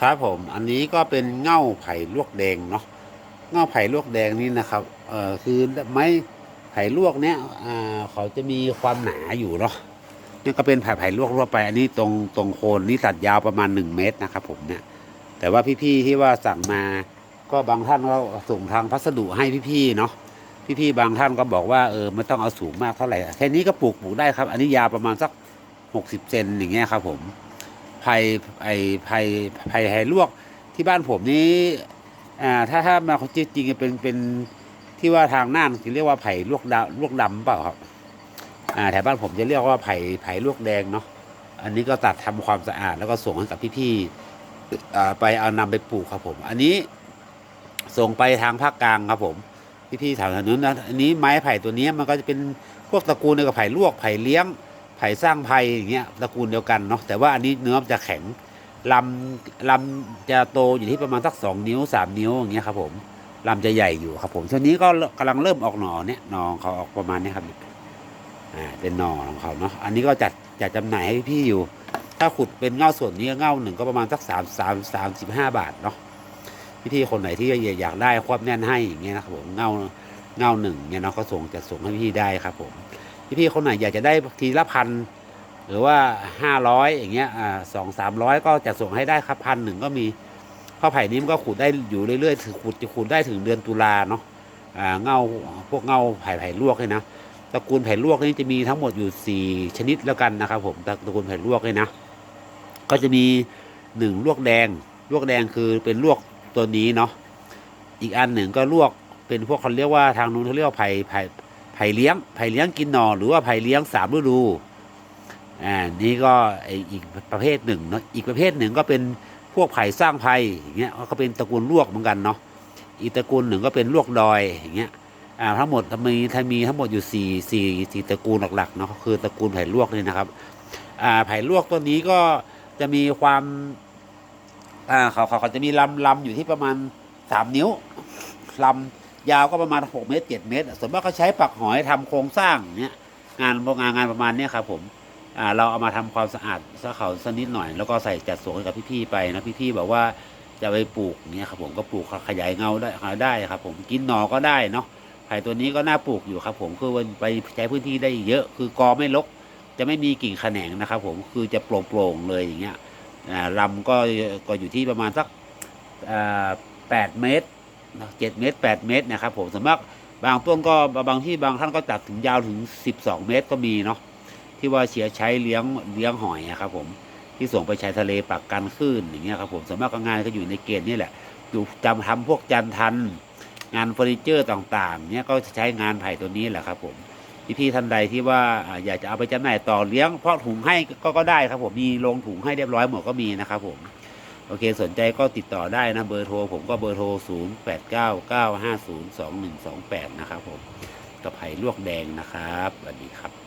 ครับผม อันนี้ก็เป็นเง่าไผ่ลวกแดงเนาะเง่าไผ่ลวกแดงนี่นะครับ เอ่อคือไม้ไผ่ลวกเนี้ยอ่าเขาจะมีความหนาอยู่เนาะนี่ก็เป็นไผ่ไผ่ลวกทั่วไปอันนี้ตรงตรงโคนนี่ตัดยาวประมาณหนึ่งเมตรนะครับ ผมเนี่ย แต่ว่าพี่ๆที่ว่าสั่งมา ก็บางท่านก็ส่งทางพัสดุให้พี่ๆเนาะพี่ๆบางท่านก็บอกว่าเออไม่ต้องเอาสูงมากเท่าไหร่แค่นี้ก็ปลูกปลูกได้ครับ อันนี้ยาวประมาณสักหกสิบเซนอย่างเงี้ยครับผม ไผ่ไอไผ่ไผ่ไผ่ลวกที่บ้านผมนี้อ่าถ้าถ้ามาจริงๆเป็นเป็นที่ว่าทางน่านคือเรียกว่าไผ่ลวกดำลวกดำเปล่าครับอ่าแถวบ้านผมจะเรียกว่าไผ่ไผ่ลวกแดงเนาะอันนี้ก็ตัดทำความสะอาดแล้วก็ส่งให้กับพี่ๆอ่าไปเอานำไปปลูกครับผม อันนี้ส่งไปทางภาคกลางครับผมพี่ๆแถวนู้นนะอันนี้ไม้ไผ่ตัวนี้มันก็จะเป็นพวกตระกูลเดียวกับไผ่ลวกไผ่เลี้ยง ไผ่สร้างไผ่อย่างเงี้ยตระกูลเดียวกันเนาะแต่ว่าอันนี้เนื้อมันจะแข็งลำลำจะโตอยู่ที่ประมาณสักสองนิ้วสามนิ้วอย่างเงี้ยครับผมลำจะใหญ่อยู่ครับผมช่วงนี้ก็กำลังเริ่มออกหน่อเนี่ยหน่องเขาออกประมาณนี้ครับอ่าเป็นหน่อของเขาเนาะอันนี้ก็จัดจัดจำหน่ายให้พี่อยู่ ถ้าขุดเป็นเง่าส่วนนี้เง่าหนึ่งก็ประมาณสักสามสามสามสิบห้าบาทเนาะพี่ๆคนไหนที่อยากได้ควบแน่นให้อย่างเงี้ยนะครับผมเง่าเง่าหนึ่งเนี่ยเนาะก็ส่งจะส่งให้พี่ได้ครับผม พี่ๆคนไหนอยากจะได้ทีละพันหรือว่าห้าร้อยอย่างเงี้ยอ่าสองสามร้อยก็จะส่งให้ได้ครับพันหนึ่งก็มีเพราะไผ่นี้มันก็ขุดได้อยู่เรื่อยๆถือขุดจะขุดได้ถึงเดือนตุลาเนาะอ่าเงาพวกเงาไผ่ไผ่ลวกเลยนะตระกูลไผ่ลวกนี่จะมีทั้งหมดอยู่สี่ชนิดแล้วกันนะครับ ผมตระกูลไผ่ลวกเลยนะก็จะมีหนึ่งลวกแดงลวกแดงคือเป็นลวกตัวนี้เนาะอีกอันหนึ่งก็ลวกเป็นพวกเขาเรียกว่าทางนู้นเขาเรียกว่าไผ่ไผ่ ไผ่เลี้ยงไผ่เลี้ยงกินหนอหรือว่าไผ่เลี้ยงสามฤดูอ่านี่ก็ไออีกประเภทหนึ่งเนาะอีกประเภทหนึ่งก็เป็นพวกไผ่สร้างไผ่อย่างเงี้ยก็เป็นตระกูลลวกเหมือนกันเนาะอีกตระกูลหนึ่งก็เป็นลวกดอยอย่างเงี้ยอ่าทั้งหมดมีถ้ามีทั้งหมดอยู่สี่สี่สี่ตระกูลหลักๆเนาะคือตระกูลไผ่ลวกนี่นะครับอ่าไผ่ลวกตัวนี้ก็จะมีความอ่าเขาเขาจะมีลำลำอยู่ที่ประมาณสามนิ้วลำ ยาวก็ประมาณหกเมตรเจ็ดเมตร ส่วนมากเขาใช้ปักหอยทำโครงสร้างเนี้ยงานพวกงานงานประมาณเนี้ยครับผมอ่าเราเอามาทำความสะอาดสักเขาสักนิดหน่อย แล้วก็ใส่จัดส่งให้กับพี่ๆไปนะพี่ๆบอกว่าจะไปปลูกเนี้ยครับผมก็ปลูกขยายเงาได้ได้ครับ ผมกินหนอก็ได้เนาะไผ่ตัวนี้ก็น่าปลูกอยู่ครับ ผมคือมันไปใช้พื้นที่ได้เยอะ คือกอไม่รกจะไม่มีกิ่งแขนงนะครับ ผมคือจะโปร่งๆเลยอย่างเงี้ยลำก็ก็อยู่ที่ประมาณสักแปดเมตร เจ็ดเมตรแปดเมตรนะครับผมสมมติบางต้นก็บางที่บางท่านก็จัดถึงยาวถึงสิบสองเมตรก็มีเนาะที่ว่าเชียใช้เลี้ยงเลี้ยงหอยอะครับผมที่ส่งไปชายทะเลปักกันคลื่นอย่างเงี้ยครับผมสมมติก็งานก็อยู่ในเกณฑ์นี่แหละอยู่จำทำพวกจันทัน งานเฟอร์นิเจอร์ต่างๆ เนี่ยก็ใช้งานไผ่ตัวนี้แหละครับผมพี่ๆท่านใดที่ว่าอยากจะเอาไปจำหน่ายต่อเลี้ยงเพราะถุงให้ก็ก็ได้ครับผมมีลงถุงให้เรียบร้อยหมดก็มีนะครับผม โอเคสนใจก็ติดต่อได้นะเบอร์โทรผมก็เบอร์โทร 0 8 9 9 5 0 2 1 2 8 นะครับผมกับไผ่ลวกแดงนะครับสวัสดีครับ